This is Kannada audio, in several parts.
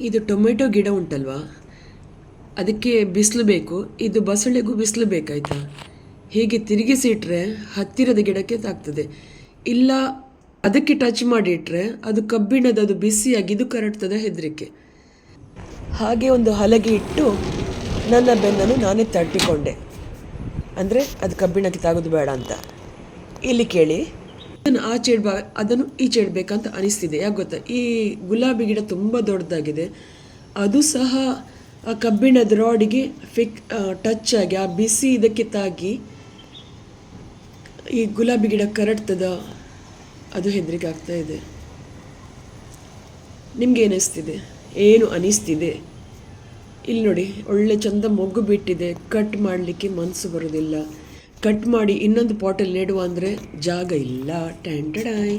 ಇದು ಟೊಮೆಟೊ ಗಿಡ ಉಂಟಲ್ವಾ? ಅದಕ್ಕೆ ಬಿಸಿಲು ಬೇಕು. ಇದು ಬಸಳೆಗೂ ಬಿಸಿಲು ಬೇಕಾಯ್ತಾ? ಹೀಗೆ ತಿರುಗಿಸಿ ಇಟ್ಟರೆ ಹತ್ತಿರದ ಗಿಡಕ್ಕೆ ತಾಗ್ತದೆ. ಇಲ್ಲ, ಅದಕ್ಕೆ ಟಚ್ ಮಾಡಿ ಇಟ್ಟರೆ ಅದು ಕಬ್ಬಿಣದ ಅದು ಬಿಸಿಯಾಗಿ ಇದು ಕರಡ್ತದೆ ಹೆದರಿಕೆ. ಹಾಗೆ ಒಂದು ಹಲಗೆ ಇಟ್ಟು ನನ್ನ ಬೆನ್ನನ್ನು ನಾನೇ ತಟ್ಟಿಕೊಂಡೆ. ಅಂದರೆ ಅದು ಕಬ್ಬಿಣಕ್ಕೆ ತಾಗೋದು ಬೇಡ ಅಂತ. ಇಲ್ಲಿ ಕೇಳಿ. ಅದನ್ನು ಆಚೆ ಇಡ್ಬಾ ಅದನ್ನು ಈಚೆ ಇಡಬೇಕಂತ ಅನಿಸ್ತಿದೆ. ಯಾಕೆ ಗೊತ್ತಾ? ಈ ಗುಲಾಬಿ ಗಿಡ ತುಂಬ ದೊಡ್ಡದಾಗಿದೆ. ಅದು ಸಹ ಆ ಕಬ್ಬಿಣದ ರಾಡಿಗೆ ಫಿಕ್ ಟಚ್ ಆಗಿ, ಆ ಬಿಸಿ ಇದಕ್ಕೆ ತಾಗಿ ಈ ಗುಲಾಬಿ ಗಿಡ ಕರಡ್ತದ, ಅದು ಹೆದರಿಕೆ ಆಗ್ತಾ ಇದೆ. ನಿಮ್ಗೆ ಏನಿಸ್ತಿದೆ ಏನು ಅನಿಸ್ತಿದೆ? ಇಲ್ಲಿ ನೋಡಿ ಒಳ್ಳೆ ಚಂದ ಮೊಗ್ಗು ಬಿಟ್ಟಿದೆ. ಕಟ್ ಮಾಡಲಿಕ್ಕೆ ಮನಸ್ಸು ಬರೋದಿಲ್ಲ. ಕಟ್ ಮಾಡಿ ಇನ್ನೊಂದು ಪಾಟಲ್ಲಿ ನೆಡುವ ಅಂದರೆ ಜಾಗ ಇಲ್ಲ. ಟ್ಯಾಂಟಡಾಯ್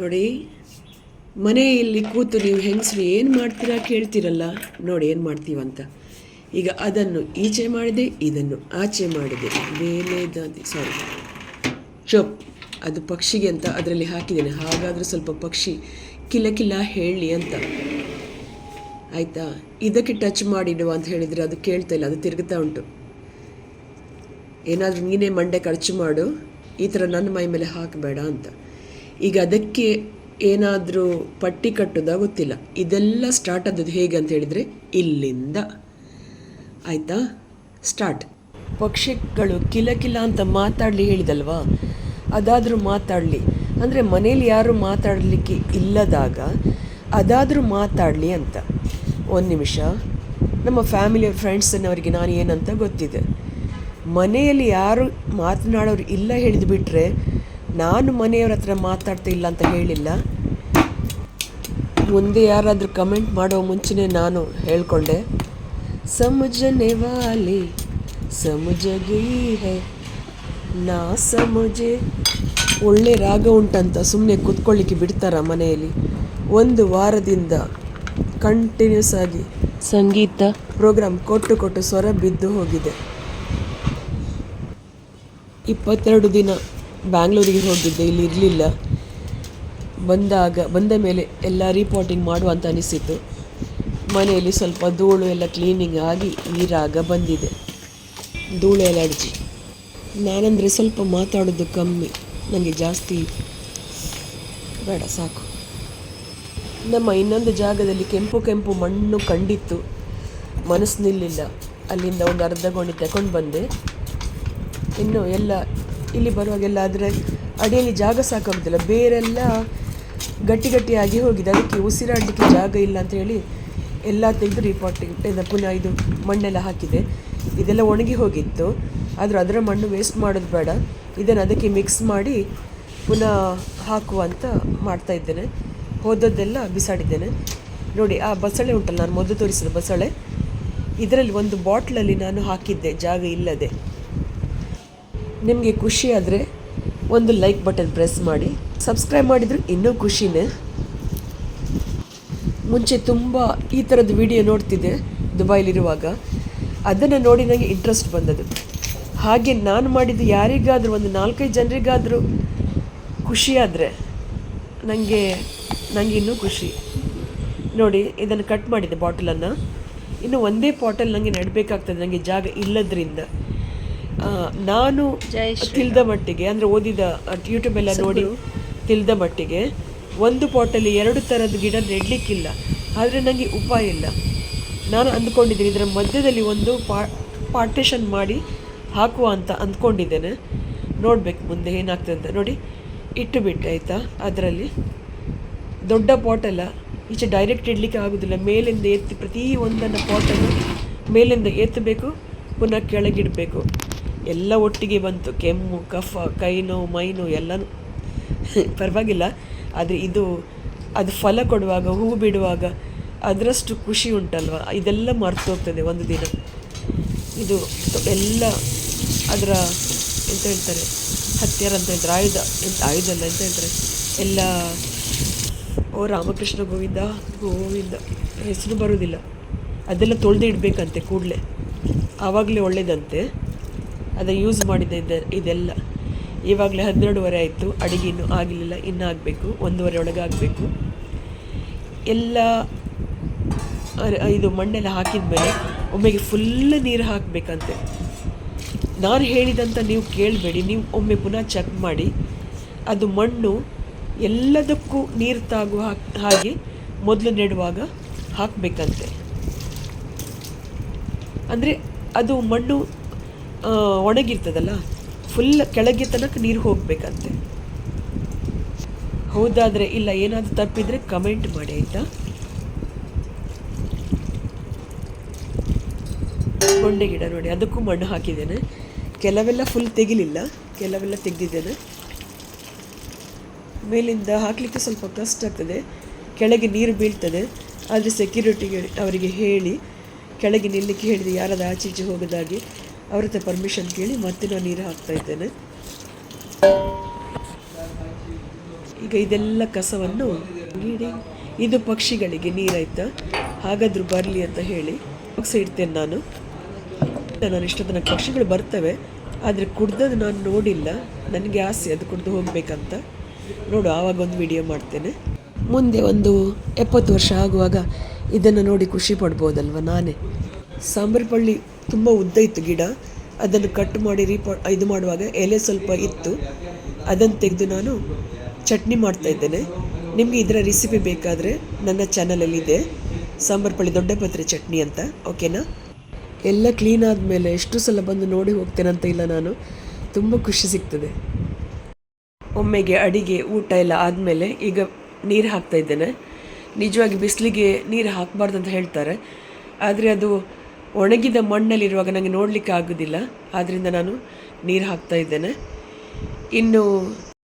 ನೋಡಿ ಮನೆಯಲ್ಲಿ ಕೂತು ನೀವು ಹೆಂಗಸರು ಏನು ಮಾಡ್ತೀರಾ ಕೇಳ್ತೀರಲ್ಲ. ನೋಡಿ, ಏನು ಮಾಡ್ತೀವಂತ. ಈಗ ಅದನ್ನು ಈಚೆ ಮಾಡಿದೆ, ಇದನ್ನು ಆಚೆ ಮಾಡಿದೆ. ಬೇಲೆದಾದಿ ಸಾರಿ ಚೊಪ್. ಅದು ಪಕ್ಷಿಗೆ ಅಂತ ಅದರಲ್ಲಿ ಹಾಕಿದ್ದೇನೆ. ಹಾಗಾದರೂ ಸ್ವಲ್ಪ ಪಕ್ಷಿ ಕಿಲ ಕಿಲ ಹೇಳಿ ಅಂತ. ಆಯಿತಾ? ಇದಕ್ಕೆ ಟಚ್ ಮಾಡಿಡುವ ಅಂತ ಹೇಳಿದರೆ ಅದು ಕೇಳ್ತಾ ಇಲ್ಲ. ಅದು ತಿರುಗುತ್ತಾ ಉಂಟು. ಏನಾದರೂ ನೀನೇ ಮಂಡೆ ಖರ್ಚು ಮಾಡು, ಈ ಥರ ನನ್ನ ಮೈ ಮೇಲೆ ಹಾಕಬೇಡ ಅಂತ. ಈಗ ಅದಕ್ಕೆ ಏನಾದರೂ ಪಟ್ಟಿ ಕಟ್ಟೋದಾ ಗೊತ್ತಿಲ್ಲ. ಇದೆಲ್ಲ ಸ್ಟಾರ್ಟ್ ಆದದ್ದು ಹೇಗೆ ಅಂತ ಹೇಳಿದರೆ, ಇಲ್ಲಿಂದ. ಆಯಿತಾ? ಸ್ಟಾರ್ಟ್ ಪಕ್ಷಿಗಳು ಕಿಲ ಕಿಲ ಅಂತ ಮಾತಾಡಲಿ ಹೇಳಿದಲ್ವಾ? ಅದಾದರೂ ಮಾತಾಡಲಿ. ಅಂದರೆ ಮನೇಲಿ ಯಾರು ಮಾತಾಡಲಿಕ್ಕೆ ಇಲ್ಲದಾಗ ಅದಾದರೂ ಮಾತಾಡಲಿ ಅಂತ. ಒಂದು ನಿಮಿಷ. ನಮ್ಮ ಫ್ಯಾಮಿಲಿ ಫ್ರೆಂಡ್ಸನ್ನವರಿಗೆ ನಾನು ಏನಂತ ಗೊತ್ತಿದೆ. ಮನೆಯಲ್ಲಿ ಯಾರು ಮಾತನಾಡೋರು ಇಲ್ಲ ಹೇಳಿದು ಬಿಟ್ಟರೆ ನಾನು ಮನೆಯವ್ರ ಹತ್ರ ಮಾತಾಡ್ತಾ ಇಲ್ಲ ಅಂತ ಹೇಳಿಲ್ಲ. ಮುಂದೆ ಯಾರಾದರೂ ಕಮೆಂಟ್ ಮಾಡೋ ಮುಂಚೆನೇ ನಾನು ಹೇಳ್ಕೊಂಡೆ. ಸಮುಜನೆ ವಾಲಿ ಸಮುಜ ಹೈ ನಾ ಸಮುಜೆ. ಒಳ್ಳೆ ರಾಗ ಉಂಟಂತ ಸುಮ್ಮನೆ ಕೂತ್ಕೊಳ್ಳಿಕ್ಕೆ ಬಿಡ್ತಾರ ಮನೆಯಲ್ಲಿ? ಒಂದು ವಾರದಿಂದ ಕಂಟಿನ್ಯೂಸ್ ಆಗಿ ಸಂಗೀತ ಪ್ರೋಗ್ರಾಮ್ ಕೊಟ್ಟು ಕೊಟ್ಟು ಸ್ವರ ಬಿದ್ದು ಹೋಗಿದೆ. ಇಪ್ಪತ್ತೆರಡು ದಿನ ಬ್ಯಾಂಗ್ಳೂರಿಗೆ ಹೋಗಿದ್ದೆ, ಇಲ್ಲಿ ಇರಲಿಲ್ಲ. ಬಂದಾಗ, ಬಂದ ಮೇಲೆ ಎಲ್ಲ ರಿಪೋರ್ಟಿಂಗ್ ಮಾಡುವ ಅಂತ ಅನಿಸಿತು ಮನೆಯಲ್ಲಿ ಸ್ವಲ್ಪ ಧೂಳು ಎಲ್ಲ ಕ್ಲೀನಿಂಗ್ ಆಗಿ ನೀರಾಗ ರಾಗ ಬಂದಿದೆ. ಧೂಳು ಎಲರ್ಜಿ ನಾನಂದರೆ ಸ್ವಲ್ಪ ಮಾತಾಡೋದು ಕಮ್ಮಿ. ನನಗೆ ಜಾಸ್ತಿ ಬೇಡ, ಸಾಕು. ನಮ್ಮ ಇನ್ನೊಂದು ಜಾಗದಲ್ಲಿ ಕೆಂಪು ಕೆಂಪು ಮಣ್ಣು ಕಂಡಿತ್ತು. ಮನಸ್ಸು ನಿಲ್ಲಿಲ್ಲ. ಅಲ್ಲಿಂದ ಒಂದು ಅರ್ಧ ಗೋಣಿ ತಗೊಂಡು ಬಂದೆ. ಇನ್ನು ಎಲ್ಲ ಇಲ್ಲಿ ಬರುವಾಗೆಲ್ಲ ಅದರ ಅಡಿಯಲ್ಲಿ ಜಾಗ ಸಾಕಾಗೋದಿಲ್ಲ. ಬೇರೆಲ್ಲ ಗಟ್ಟಿ ಗಟ್ಟಿಯಾಗಿ ಹೋಗಿದೆ. ಅದಕ್ಕೆ ಉಸಿರಾಡಲಿಕ್ಕೆ ಜಾಗ ಇಲ್ಲ ಅಂತ ಹೇಳಿ ಎಲ್ಲ ತೆಗೆದು ರಿಪೋರ್ಟಿಂಗ್ ಪುನಃ ಇದು ಮಣ್ಣೆಲ್ಲ ಹಾಕಿದೆ. ಇದೆಲ್ಲ ಒಣಗಿ ಹೋಗಿತ್ತು. ಆದರೂ ಅದರ ಮಣ್ಣು ವೇಸ್ಟ್ ಮಾಡೋದು ಬೇಡ. ಇದನ್ನು ಅದಕ್ಕೆ ಮಿಕ್ಸ್ ಮಾಡಿ ಪುನಃ ಹಾಕುವ ಅಂತ ಮಾಡ್ತಾ ಇದ್ದೇನೆ. ಹೋದದ್ದೆಲ್ಲ ಬಿಸಾಡಿದ್ದೇನೆ. ನೋಡಿ, ಆ ಬಸಳೆ ಉಂಟಲ್ಲ, ನಾನು ಮೊದಲು ತೋರಿಸಿದ ಬಸಳೆ. ಇದರಲ್ಲಿ ಒಂದು ಬಾಟ್ಲಲ್ಲಿ ನಾನು ಹಾಕಿದ್ದೆ. ಜಾಗ ಇಲ್ಲದೆ. ನಿಮಗೆ ಖುಷಿ ಆದರೆ ಒಂದು ಲೈಕ್ ಬಟನ್ ಪ್ರೆಸ್ ಮಾಡಿ. ಸಬ್ಸ್ಕ್ರೈಬ್ ಮಾಡಿದರೆ ಇನ್ನೂ ಖುಷಿನೇ. ಮುಂಚೆ ತುಂಬ ಈ ಥರದ ವಿಡಿಯೋ ನೋಡ್ತಿದ್ದೆ ದುಬೈಲಿರುವಾಗ. ಅದನ್ನು ನೋಡಿ ನನಗೆ ಇಂಟ್ರೆಸ್ಟ್ ಬಂದದ್ದು. ಹಾಗೆ ನಾನು ಮಾಡಿದ್ದು ಯಾರಿಗಾದರೂ ಒಂದು ನಾಲ್ಕೈದು ಜನರಿಗಾದರೂ ಖುಷಿಯಾದರೆ ನನಗೆ ನನಗೆ ಇನ್ನೂ ಖುಷಿ. ನೋಡಿ, ಇದನ್ನು ಕಟ್ ಮಾಡಿದೆ ಬಾಟಲನ್ನು ಇನ್ನು ಒಂದೇ ಬಾಟಲ್ ನನಗೆ ನೆಡಬೇಕಾಗ್ತದೆ ನನಗೆ ಜಾಗ ಇಲ್ಲದ್ರಿಂದ. ನಾನು ತಿಳಿದ ಮಟ್ಟಿಗೆ ಅಂದರೆ ಓದಿದ ಯೂಟ್ಯೂಬೆಲ್ಲ ನೋಡಿ ತಿಳಿದ ಮಟ್ಟಿಗೆ ಒಂದು ಪಾಟಲ್ಲಿ ಎರಡು ಥರದ ಗಿಡ ನೆಡಲಿಕ್ಕಿಲ್ಲ. ಆದರೆ ನನಗೆ ಉಪಾಯ ಇಲ್ಲ. ನಾನು ಅಂದ್ಕೊಂಡಿದ್ದೀನಿ ಇದರ ಮಧ್ಯದಲ್ಲಿ ಒಂದು ಪಾ ಪಾರ್ಟೇಷನ್ ಮಾಡಿ ಹಾಕುವ ಅಂತ ಅಂದ್ಕೊಂಡಿದ್ದೇನೆ. ನೋಡಬೇಕು ಮುಂದೆ ಏನಾಗ್ತದೆ ಅಂತ. ನೋಡಿ ಇಟ್ಟು ಬಿಟ್ಟು ಆಯಿತಾ? ಅದರಲ್ಲಿ ದೊಡ್ಡ ಪಾಟಲ್ಲ ಈಚೆ ಡೈರೆಕ್ಟ್ ಇಡಲಿಕ್ಕೆ ಆಗೋದಿಲ್ಲ. ಮೇಲಿಂದ ಎತ್ತಿ ಪ್ರತಿ ಒಂದನ್ನು ಪಾಟನ್ನು ಮೇಲಿಂದ ಎತ್ತಬೇಕು ಪುನಃ ಕೆಳಗಿಡಬೇಕು. ಎಲ್ಲ ಒಟ್ಟಿಗೆ ಬಂತು. ಕೆಮ್ಮು, ಕಫ ಕೈ ನೋವು ಮೈ ನೋವು ಎಲ್ಲನೂ. ಪರವಾಗಿಲ್ಲ. ಆದರೆ ಇದು, ಅದು ಫಲ ಕೊಡುವಾಗ, ಹೂ ಬಿಡುವಾಗ ಅದರಷ್ಟು ಖುಷಿ ಉಂಟಲ್ವ? ಇದೆಲ್ಲ ಮರ್ತು ಹೋಗ್ತದೆ ಒಂದು ದಿನ. ಇದು ಎಲ್ಲ ಅದರ ಎಂತ ಹೇಳ್ತಾರೆ? ಹತ್ಯಾರ ಅಂತ ಹೇಳ್ತಾರೆ. ಆಯುಧ, ಎಂತ ಆಯುಧ ಅಲ್ಲ, ಎಂತ ಹೇಳ್ತಾರೆ? ಎಲ್ಲ, ಓ ರಾಮಕೃಷ್ಣ ಗೋವಿಂದ ಗೋವಿಂದ. ಹೆಸರು ಬರೋದಿಲ್ಲ ಅದೆಲ್ಲ ತೊಳೆದು ಇಡಬೇಕಂತೆ ಕೂಡಲೇ. ಆವಾಗಲೇ ಒಳ್ಳೇದಂತೆ. ಅದನ್ನು ಯೂಸ್ ಮಾಡಿದ ಇದೆ ಇದೆಲ್ಲ. ಇವಾಗಲೇ ಹನ್ನೆರಡುವರೆ ಆಯಿತು, ಅಡುಗೆ ಇನ್ನೂ ಆಗಲಿಲ್ಲ ಇನ್ನೂ ಆಗಬೇಕು ಒಂದೂವರೆ ಒಳಗೆ ಆಗಬೇಕು. ಎಲ್ಲ ಇದು ಮಣ್ಣೆಲ್ಲ ಹಾಕಿದ ಮೇಲೆ ಒಮ್ಮೆಗೆ ಫುಲ್ ನೀರು ಹಾಕಬೇಕಂತೆ. ನಾನು ಹೇಳಿದಂತ ನೀವು ಕೇಳಬೇಡಿ, ನೀವು ಒಮ್ಮೆ ಪುನಃ ಚೆಕ್ ಮಾಡಿ. ಅದು ಮಣ್ಣು ಎಲ್ಲದಕ್ಕೂ ನೀರು ತಾಗುವ ಹಾಗೆ ಮೊದಲು ನೆಡುವಾಗ ಹಾಕಬೇಕಂತೆ. ಅಂದರೆ ಅದು ಮಣ್ಣು ಒಣಗಿರ್ತದಲ್ಲ ಫುಲ್ ಕೆಳಗೆ ತನಕ ನೀರು ಹೋಗಬೇಕಂತೆ. ಹೌದಾದರೆ ಇಲ್ಲ, ಏನಾದರೂ ತಪ್ಪಿದರೆ ಕಮೆಂಟ್ ಮಾಡಿ, ಆಯಿತಾ? ಕೊಂಡೆ ಗಿಡ ನೋಡಿ, ಅದಕ್ಕೂ ಮಣ್ಣು ಹಾಕಿದ್ದೇನೆ. ಕೆಲವೆಲ್ಲ ಫುಲ್ ತೆಗಿಲಿಲ್ಲ, ಕೆಲವೆಲ್ಲ ತೆಗೆದಿದ್ದೇನೆ. ಮೇಲಿಂದ ಹಾಕಲಿಕ್ಕೆ ಸ್ವಲ್ಪ ಕಷ್ಟ ಆಗ್ತದೆ. ಕೆಳಗೆ ನೀರು ಬೀಳ್ತದೆ. ಆದರೆ ಸೆಕ್ಯೂರಿಟಿಗೆ ಅವರಿಗೆ ಹೇಳಿ, ಕೆಳಗೆ ನಿಲ್ಲಕ್ಕೆ ಹೇಳಿದೆ ಯಾರಾದ ಆಚೆ ಈಚೆ ಹೋಗೋದಾಗಿ ಅವ್ರ ಹತ್ರ ಪರ್ಮಿಷನ್ ಕೇಳಿ ಮತ್ತೆ ನಾನು ನೀರು ಹಾಕ್ತಾ ಇದ್ದೇನೆ. ಈಗ ಇದೆಲ್ಲ ಕಸವನ್ನು ನೀಡಿ, ಇದು ಪಕ್ಷಿಗಳಿಗೆ ನೀರಾಯ್ತಾ? ಹಾಗಾದ್ರೂ ಬರಲಿ ಅಂತ ಹೇಳಿ ಬಾಕ್ಸ್ ಇಡ್ತೇನೆ ನಾನು. ನಾನು ಇಷ್ಟ ಪಕ್ಷಿಗಳು ಬರ್ತವೆ, ಆದರೆ ಕುಡ್ದದ್ದು ನಾನು ನೋಡಿಲ್ಲ. ನನಗೆ ಆಸೆ ಅದು ಕುಡ್ದು ಹೋಗಬೇಕಂತ. ನೋಡು, ಆವಾಗ ಒಂದು ವಿಡಿಯೋ ಮಾಡ್ತೇನೆ. ಮುಂದೆ ಒಂದು ಎಪ್ಪತ್ತು ವರ್ಷ ಆಗುವಾಗ ಇದನ್ನು ನೋಡಿ ಖುಷಿ ಪಡ್ಬೋದಲ್ವ ನಾನೇ? ಸಾಂಬಾರು ತುಂಬ ಉದ್ದ ಇತ್ತು ಗಿಡ. ಅದನ್ನು ಕಟ್ ಮಾಡಿ ರೀಪಾ, ಇದು ಮಾಡುವಾಗ ಎಲೆ ಸ್ವಲ್ಪ ಇತ್ತು. ಅದನ್ನು ತೆಗೆದು ನಾನು ಚಟ್ನಿ ಮಾಡ್ತಾ ಇದ್ದೇನೆ. ನಿಮಗೆ ಇದರ ರೆಸಿಪಿ ಬೇಕಾದರೆ ನನ್ನ ಚಾನಲಲ್ಲಿ ಇದೆ ಸಾಂಬಾರು ಪಳ್ಳಿ ದೊಡ್ಡ ಪತ್ರೆ ಚಟ್ನಿ ಅಂತ. ಓಕೆನಾ? ಎಲ್ಲ ಕ್ಲೀನ್ ಆದಮೇಲೆ ಎಷ್ಟು ಸಲ ಬಂದು ನೋಡಿ ಹೋಗ್ತೇನಂತ ಇಲ್ಲ ನಾನು. ತುಂಬ ಖುಷಿ ಸಿಗ್ತದೆ. ಒಮ್ಮೆಗೆ ಅಡಿಗೆ, ಊಟ ಎಲ್ಲ ಆದಮೇಲೆ ಈಗ ನೀರು ಹಾಕ್ತಾ ಇದ್ದೇನೆ. ನಿಜವಾಗಿ ಬಿಸಿಲಿಗೆ ನೀರು ಹಾಕಬಾರ್ದು ಅಂತ ಹೇಳ್ತಾರೆ. ಆದರೆ ಅದು ಒಣಗಿದ ಮಣ್ಣಲ್ಲಿರುವಾಗ ನನಗೆ ನೋಡಲಿಕ್ಕೆ ಆಗೋದಿಲ್ಲ. ಆದ್ದರಿಂದ ನಾನು ನೀರು ಹಾಕ್ತಾ ಇದ್ದೇನೆ. ಇನ್ನು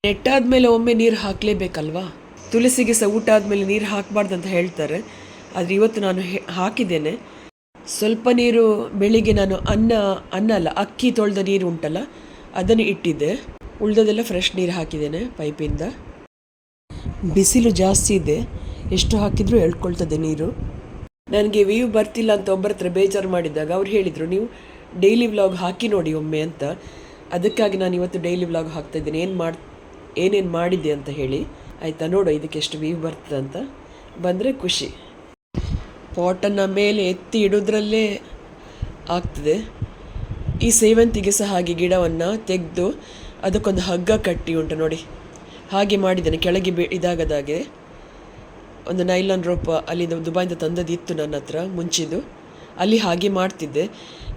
ನೆಟ್ಟಾದ ಮೇಲೆ ಒಮ್ಮೆ ನೀರು ಹಾಕಲೇಬೇಕಲ್ವಾ? ತುಳಸಿಗೆ ಸಹ ಊಟ ಆದಮೇಲೆ ನೀರು ಹಾಕಬಾರ್ದು ಅಂತ ಹೇಳ್ತಾರೆ. ಆದರೆ ಇವತ್ತು ನಾನು ಹಾಕಿದ್ದೇನೆ. ಸ್ವಲ್ಪ ನೀರು ಬೆಳಿಗ್ಗೆ ನಾನು ಅನ್ನ ಅನ್ನ ಅಲ್ಲ, ಅಕ್ಕಿ ತೊಳೆದ ನೀರು ಉಂಟಲ್ಲ, ಅದನ್ನು ಇಟ್ಟಿದ್ದೆ. ಉಳ್ದದೆಲ್ಲ ಫ್ರೆಶ್ ನೀರು ಹಾಕಿದ್ದೇನೆ ಪೈಪಿಂದ. ಬಿಸಿಲು ಜಾಸ್ತಿ ಇದೆ. ಎಷ್ಟು ಹಾಕಿದರೂ ಎಳ್ಕೊಳ್ತದೆ ನೀರು. ನನಗೆ ವ್ಯೂ ಬರ್ತಿಲ್ಲ ಅಂತ ಒಬ್ಬರ ಹತ್ರ ಬೇಜಾರು ಮಾಡಿದಾಗ ಅವ್ರು ಹೇಳಿದರು, ನೀವು ಡೈಲಿ ವ್ಲಾಗ್ ಹಾಕಿ ನೋಡಿ ಒಮ್ಮೆ ಅಂತ. ಅದಕ್ಕಾಗಿ ನಾನು ಇವತ್ತು ಡೈಲಿ ವ್ಲಾಗ್ ಹಾಕ್ತಾ ಇದ್ದೀನಿ. ಏನು ಮಾಡ್, ಏನೇನು ಮಾಡಿದ್ದೆ ಅಂತ ಹೇಳಿ. ಆಯಿತಾ, ನೋಡು ಇದಕ್ಕೆ ಎಷ್ಟು ವ್ಯೂ ಬರ್ತದೆ ಅಂತ. ಬಂದರೆ ಖುಷಿ. ಪಾಟನ್ನು ಮೇಲೆ ಎತ್ತಿ ಇಡೋದ್ರಲ್ಲೇ ಆಗ್ತದೆ. ಈ ಸೇವಂತಿಗೆ ಸಹ ಹಾಗೆ ಗಿಡವನ್ನು ತೆಗೆದು ಅದಕ್ಕೊಂದು ಹಗ್ಗ ಕಟ್ಟಿ ಉಂಟು ನೋಡಿ. ಹಾಗೆ ಮಾಡಿದ್ದೇನೆ. ಕೆಳಗೆ ಬಿ, ಇದಾಗದಾಗೆ. ಒಂದು ನೈಲಾನ್ ರೋಪ್ ಅಲ್ಲಿಂದ ದುಬೈಯಿಂದ ತಂದದ್ದು ಇತ್ತು ನನ್ನ ಹತ್ರ ಮುಂಚಿದು ಅಲ್ಲಿ ಹಾಗೆ ಮಾಡ್ತಿದ್ದೆ.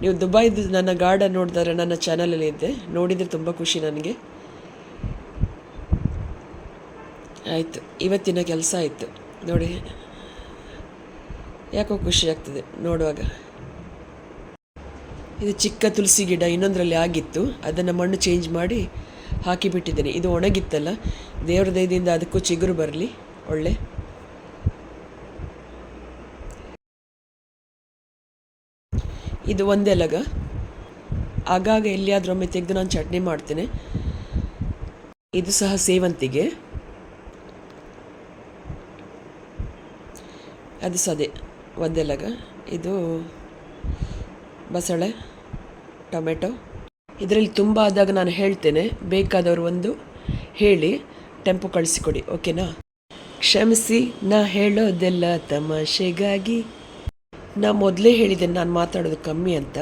ನೀವು ದುಬೈದು ನನ್ನ ಗಾರ್ಡನ್ ನೋಡಿದ್ರೆ ನನ್ನ ಚಾನಲಲ್ಲಿ ಇದ್ದೆ ನೋಡಿದರೆ ತುಂಬ ಖುಷಿ ನನಗೆ. ಆಯಿತು, ಇವತ್ತಿನ ಕೆಲಸ ಆಯಿತು. ನೋಡಿ, ಯಾಕೋ ಖುಷಿ ಆಗ್ತದೆ ನೋಡುವಾಗ. ಇದು ಚಿಕ್ಕ ತುಳಸಿ ಗಿಡ ಇನ್ನೊಂದರಲ್ಲಿ ಆಗಿತ್ತು. ಅದನ್ನು ಮಣ್ಣು ಚೇಂಜ್ ಮಾಡಿ ಹಾಕಿಬಿಟ್ಟಿದ್ದೇನೆ. ಇದು ಒಣಗಿತ್ತಲ್ಲ, ದೇವರ ದಯದಿಂದ ಅದಕ್ಕೂ ಚಿಗುರು ಬರಲಿ. ಒಳ್ಳೆ ಇದು ಒಂದೆಲಗ ಆಗಾಗ ಎಲ್ಲಿಯಾದರೂ ಒಮ್ಮೆ ತೆಗೆದು ನಾನು ಚಟ್ನಿ ಮಾಡ್ತೇನೆ. ಇದು ಸಹ ಸೇವಂತಿಗೆ. ಅದು ಸಹ ಅದೇ ಒಂದೆಲಗ ಇದು ಬಸಳೆ, ಟೊಮೆಟೊ. ಇದರಲ್ಲಿ ತುಂಬ ಆದಾಗ ನಾನು ಹೇಳ್ತೇನೆ, ಬೇಕಾದವರು ಒಂದು ಹೇಳಿ, ಟೆಂಪೋ ಕಳಿಸಿಕೊಡಿ, ಓಕೆನಾ? ಕ್ಷಮಿಸಿ, ನಾ ಹೇಳೋದೆಲ್ಲ ತಮಾಷೆಗಾಗಿ. ನಾ ಮೊದಲೇ ಹೇಳಿದೆ ನಾನು ಮಾತಾಡೋದು ಕಮ್ಮಿ ಅಂತ.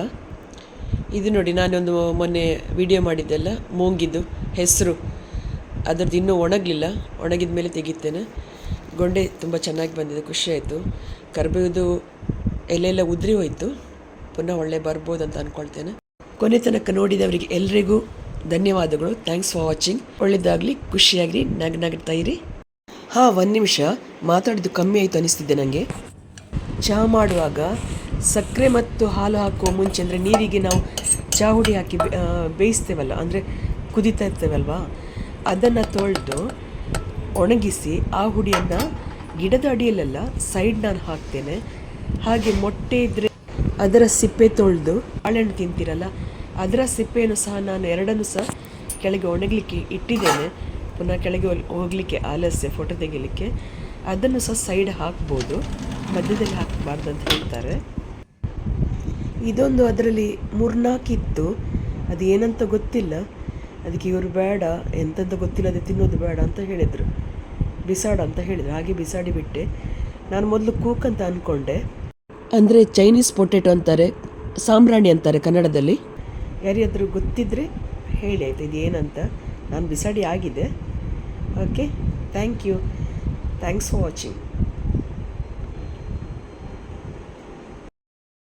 ಇದು ನೋಡಿ, ನಾನೊಂದು ಮೊನ್ನೆ ವಿಡಿಯೋ ಮಾಡಿದ್ದೆಲ್ಲ, ಮೂಂಗಿದ್ದು ಹೆಸರು. ಅದರದ್ದು ಇನ್ನೂ ಒಣಗಲಿಲ್ಲ, ಒಣಗಿದ ಮೇಲೆ ತೆಗಿತೇನೆ. ಗೊಂಡೆ ತುಂಬ ಚೆನ್ನಾಗಿ ಬಂದಿದೆ ಖುಷಿಯಾಯಿತು ಕರ್ಬೇವುದು ಎಲೆ ಎಲ್ಲ ಉದುರಿ ಹೋಯಿತು. ಪುನಃ ಒಳ್ಳೆ ಬರ್ಬೋದು ಅಂತ ಅಂದ್ಕೊಳ್ತೇನೆ ಕೊನೆ ತನಕ ನೋಡಿದವರಿಗೆ ಎಲ್ರಿಗೂ ಧನ್ಯವಾದಗಳು. ಥ್ಯಾಂಕ್ಸ್ ಫಾರ್ ವಾಚಿಂಗ್ ಒಳ್ಳೆಯದಾಗಲಿ ಖುಷಿಯಾಗಲಿ ನಗ್ ನಗ್ತಾ ಇರಿ. ಹಾಂ, ಒಂದು ನಿಮಿಷ. ಮಾತಾಡಿದ್ದು ಕಮ್ಮಿ ಆಯಿತು ಅನಿಸ್ತಿದ್ದೆ ನನಗೆ ಚಹಾ ಮಾಡುವಾಗ ಸಕ್ಕರೆ ಮತ್ತು ಹಾಲು ಹಾಕುವ ಮುಂಚೆ, ಅಂದರೆ ನೀರಿಗೆ ನಾವು ಚಹಾ ಹುಡಿ ಹಾಕಿ ಬೇಯಿಸ್ತೇವಲ್ಲ, ಅಂದರೆ ಕುದಿತಾ ಇರ್ತೇವಲ್ವಾ, ಅದನ್ನು ತೊಳೆದು ಒಣಗಿಸಿ ಆ ಹುಡಿಯನ್ನು ಗಿಡದ ಅಡಿಯಲ್ಲೆಲ್ಲ ಸೈಡ್ ನಾನು ಹಾಕ್ತೇನೆ. ಹಾಗೆ ಮೊಟ್ಟೆ ಇದ್ದರೆ ಅದರ ಸಿಪ್ಪೆ ತೊಳೆದು ಬಾಳೆಹಣ್ಣು ತಿಂತೀರಲ್ಲ, ಅದರ ಸಿಪ್ಪೆಯನ್ನು ಸಹ ನಾನು ಎರಡನ್ನು ಸಹ ಕೆಳಗೆ ಒಣಗಲಿಕ್ಕೆ ಇಟ್ಟಿದ್ದೇನೆ. ಪುನಃ ಕೆಳಗೆ ಹೋಗ್- ಹೋಗಲಿಕ್ಕೆ ಆಲಸ್ಯ, ಫೋಟೋ ತೆಗಿಲಿಕ್ಕೆ. ಅದನ್ನು ಸಹ ಸೈಡ್ ಹಾಕ್ಬೋದು. ಮಧ್ಯದಲ್ಲಿ ಹಾಕಬಾರ್ದು ಅಂತ ಹೇಳ್ತಾರೆ. ಇದೊಂದು ಅದರಲ್ಲಿ ಮುರ್ನಾಕಿತ್ತು. ಅದು ಏನಂತ ಗೊತ್ತಿಲ್ಲ. ಅದಕ್ಕೆ ಇವರು ಬೇಡ, ಎಂತಂತ ಗೊತ್ತಿಲ್ಲ, ಅದು ತಿನ್ನೋದು ಬೇಡ ಅಂತ ಹೇಳಿದರು. ಬಿಸಾಡ ಅಂತ ಹೇಳಿದರು. ಹಾಗೆ ಬಿಸಾಡಿ ಬಿಟ್ಟೆ. ನಾನು ಮೊದಲು ಕೂಕ್ ಅಂತ ಅಂದ್ಕೊಂಡೆ ಅಂದರೆ ಚೈನೀಸ್ ಪೊಟೆಟೊ ಅಂತಾರೆ, ಸಾಂಬ್ರಾಣಿ ಅಂತಾರೆ ಕನ್ನಡದಲ್ಲಿ. ಯಾರಿಗಾದರೂ ಗೊತ್ತಿದ್ದರೆ ಹೇಳಿ ಆಯಿತು ಇದು ಏನಂತ ನಾನು ಬಿಸಾಡಿ ಆಗಿದೆ. Okay thank you thanks for watching